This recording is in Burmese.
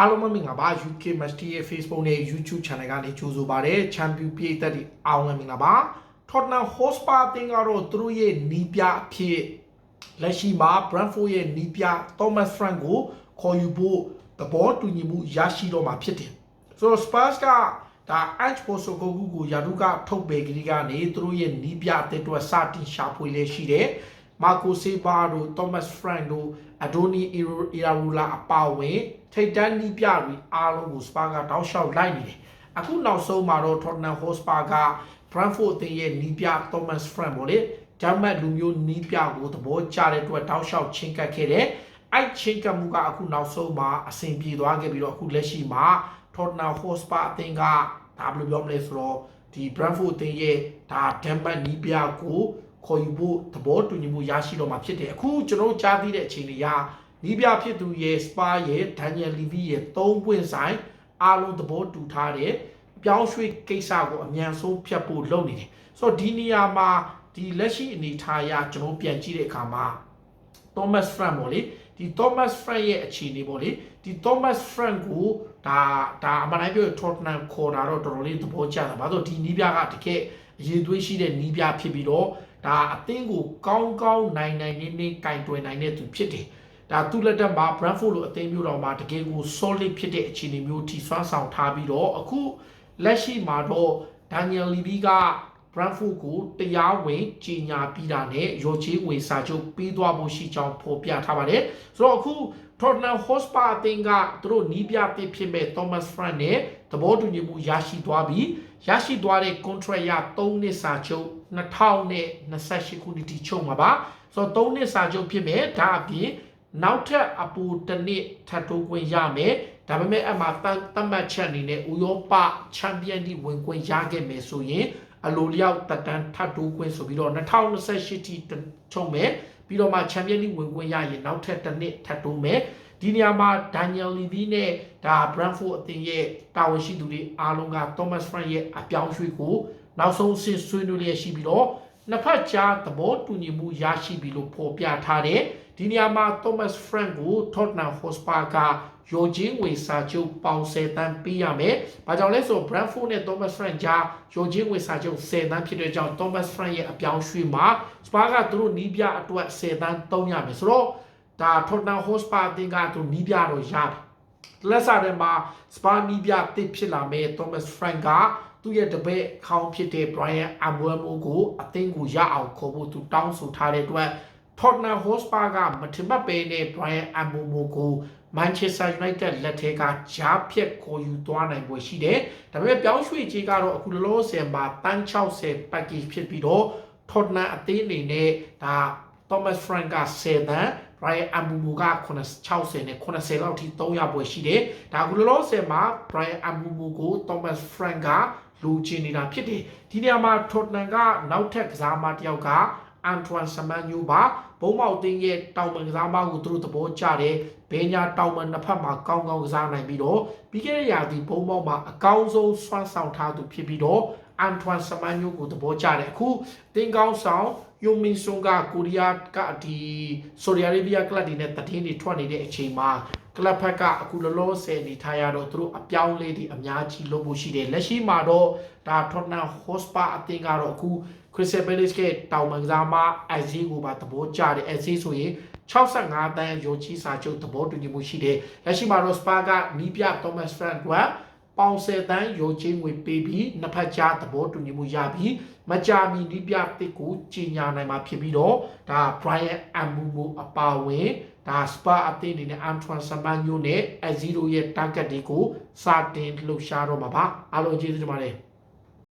အားလုံးမင်္ဂလာပါ UK Must ရဲ့ Facebook နဲ့ YouTube Channel ကနေကြိုဆိုပါရစေ Champion ပြည်သက်တွေအားလုံးမင်္ဂလာပါ Tottenham Hotspur အသင်းကတော့သူတို့ရဲ့နီးပြအဖြစ်လက်ရှိမှာ Brentford ရဲ့နီးပြ Thomas Frank ကိုခေါ်ယူဖို့သဘောတူညီမှုရရှိတော့မှာဖြစ်တယ်ဆိုတော့ Spurs ကဒါ Ange Postecoglou ကိုယာဒုကထုတ်ပယ်ကလေးကနေသူတို့ရဲ့နီးပြအသင်းအတွက်စတင်ရှာဖွေလေရှိတယ်မာကိုဆေဘာတို့ Thomas Frank တို့အဒိုနီအီရာရူလာအပါအဝင် ထိတ်တန်းနီးပြတွေအားလုံးကိုစပါကတောက်လျှောက်လိုက်နေတယ်။အခုနောက်ဆုံးမှာတော့ Tottenham Hotspur က Brentford အသင်းရဲ့နီးပြ Thomas Frank ပေါ့လေဂျမတ်လူမျိုးနီးပြကိုသဘောကျတဲ့အတွက်တောက်လျှောက်ချင်းကပ်ခဲ့တယ်။အဲ့ချင်းကပ်မှုကအခုနောက်ဆုံးမှာအဆင်ပြေသွားခဲ့ပြီးတော့အခုလက်ရှိမှာ Tottenham Hotspur အသင်းကဒါဘယ်လိုပြောမလဲဆိုတော့ဒီ Brentford အသင်းရဲ့ဒါဂျမတ်နီးပြကိုခေါ်ယူဖို့သဘောတူညီမှုရရှိတော့မှာဖြစ်တယ်အခုကျွန်တော်ကြားသိတဲ့အချိန်လေးက နီးပြဖြစ်သူရဲ့စပါရဲ့ဒန်နီယယ်လီဗီရဲ့၃ပွင့်ဆိုင်အားလုံးသဘောတူထားတယ်ပြောင်းရွှေ့ကိစ္စကိုအမြန်ဆုံးဖြတ်ဖို့လုပ်နေတယ်ဆိုတော့ဒီနေရာမှာဒီလက်ရှိအနေထားအရကျွန်တော်ပြန်ကြည့်တဲ့အခါမှာ Thomas Frank ပေါ့လေဒီ Thomas Frank ရဲ့အခြေအနေပေါ့လေဒီ Thomas Frank ကိုဒါဒါအမှန်တိုင်းပြောရင် Tottenham ခေါ်တာတော့တော်တော်လေးသဘောကျတာဘာလို့ဒီနီးပြကတကယ်အရေးသွေးရှိတဲ့နီးပြဖြစ်ပြီးတော့ဒါအသင်းကိုကောင်းကောင်းနိုင်နိုင်နေနေကင်တွယ်နိုင်တဲ့သူဖြစ်တယ် ဒါသူ့လက်ထက်မှာ Brentford လိုအသင်းမျိုးတော်မှာတကယ်ကို solid ဖြစ်တဲ့အခြေအနေမျိုးထိစွမ်းဆောင်ထားပြီးတော့အခုလက်ရှိမှာတော့ Daniel Levy က Brentford ကိုတရားဝင်ကြီးညာပြီးတာနဲ့ရောချေးဝင်စာချုပ်ပေးသွားဖို့ရှိကြောင်းဖော်ပြထားပါတယ်ဆိုတော့အခု Tottenham Hotspur အသင်းကသူတို့နီးပြအသင်းဖြစ်မဲ့ Thomas Frank နဲ့သဘောတူညီမှုရရှိသွားပြီးရရှိသွားတဲ့ contract ရ3နှစ်စာချုပ်2028ခုနှစ်ထိချုပ်မှာပါဆိုတော့3နှစ်စာချုပ်ဖြစ်မဲ့ဒါအပြင် နောက်ထပ်အပူတစ်နှစ်ထပ်တိုးခွင့်ရမယ်ဒါပေမဲ့အမှတတ်တတ်မှတ်ချက်အနေနဲ့ဥရောပချန်ပီယံလိဝင်ခွင့်ရခဲ့မယ်ဆိုရင်အလိုလျောက်တက်တန်းထပ်တိုးခွင့်ဆိုပြီးတော့2028ထိချုပ်မယ်ပြီးတော့မှချန်ပီယံလိဝင်ခွင့်ရရင်နောက်ထပ်တစ်နှစ်ထပ်တိုးမယ်ဒီနေရာမှာဒန်နီယယ်လီဗီနဲ့ဒါ Brentford အသင်းရဲ့တာဝန်ရှိသူတွေအားလုံးက Thomas Frank ရဲ့အပြောင်းရွှေ့ကိုနောက်ဆုံးဆင့်ဆွေးနွေးလျက်ရှိပြီးတော့နှစ်ဖက်ကြားသဘောတူညီမှုရရှိပြီလို့ဖော်ပြထားတယ် ဒီနေရာမှာ Thomas Frank ကို Tottenham Hotspur ကရိုချင်းဝေစာချုပ်ပေါင်10တန်းပေးရမယ်။ဘာကြောင့်လဲဆိုတော့ Brentford နဲ့ Thomas Frank ကြားရိုချင်းဝေစာချုပ်10တန်းဖြစ်တဲ့ကြောင့် Thomas Frank ရဲ့အပြောင်းရွှေ့မှာ Spur ကသူတို့နီးပြအတွက်10တန်းသုံးရမယ်ဆိုတော့ဒါ Tottenham Hotspur အသင်းကသူနီးပြတော့ရတယ်။လက်စားထဲမှာ Spur နီးပြတစ်ဖြစ်လာမယ် Thomas Frank ကသူ့ရဲ့တပည့်ခေါင်းဖြစ်တဲ့ Brian Amomo ကိုအသင်းကိုရအောင်ခေါ်ဖို့သူတောင်းဆိုထားတဲ့အတွက် Tottenham Hotspur ကမထင်မှတ်ပဲနဲ့ Brian Amomo ကို Manchester United လက်ထဲကဂျားဖြက်ခေါ်ယူသွားနိုင်ပွဲရှိတယ်။ဒါပေမဲ့ပြောင်းရွှေ့ကြီးကတော့အခုလောလောဆယ်မှာတန်း60 package ဖြစ်ပြီးတော့ Tottenham အသင်းအနေနဲ့ဒါ Thomas Frank က10တန်း Brian Amumu က60နဲ့80လောက်ထိ300ပွဲရှိတယ်။ဒါအခုလောလောဆယ်မှာ Brian Amumu ကို Thomas Frank ကလူချင်နေတာဖြစ်တယ်။ဒီနေရာမှာ Tottenham ကနောက်ထပ်ကစားမတစ်ယောက်က Antoine Semenyo ပါဘုံမောက်တင်းရဲ့တောင်ပန်ကစားမကိုသူတို့သဘောကျတယ်ဘဲညာတောင်ပန်နှစ်ဖက်မှာကောင်းကောင်းကစားနိုင်ပြီးတော့ပြီးခဲ့တဲ့ရာသီဘုံမောက်မှာအကောင်းဆုံးစွမ်းဆောင်ထားသူဖြစ်ပြီးတော့ Antoine Semenyo ကိုသဘောကျတယ်အခုတင်းကောင်းဆောင်ယိုမင်ဆွန်ကကိုရီးယားကဒီဆိုရီယာရေဗီးယားကလပ်တွေနဲ့တည်င်းတွေထွက်နေတဲ့အချိန်မှာ ကလပ်ဖက်ကအခုလောလောဆယ်နေထားရတော့သူတို့အပြောင်းလေးတွေအများကြီးလုပ်ဖို့ရှိတယ်လက်ရှိမှာတော့ဒါ Tottenham Hotspur အသင်းကတော့အခု Crystal Palace ကတောင်ပန်ကစားမအဇီကိုပါသဘောကျတယ်အဇီဆိုရင်65တန်းရုံချီစာချုပ်သဘောတူညီမှုရှိတယ်လက်ရှိမှာတော့ Spur ကနီးပြ Thomas Frank က ပေါင်ဆယ်တန်းရုံချင်းငွေပေးပြီးနှစ်ဖက်ကြားသဘောတူညီမှုရပြီးမကြာမီနီးပြတစ်ကိုကြီးညာနိုင်မှာဖြစ်ပြီးတော့ဒါ Brian Amumu အပါဝင်ဒါ Spur အသင်းအနေနဲ့ Antoine Semenyo နဲ့ Aziro ရဲ့ target တွေကိုစတင်လှုပ်ရှားတော့မှာပါအားလုံးကျေးဇူးတင်ပါတယ်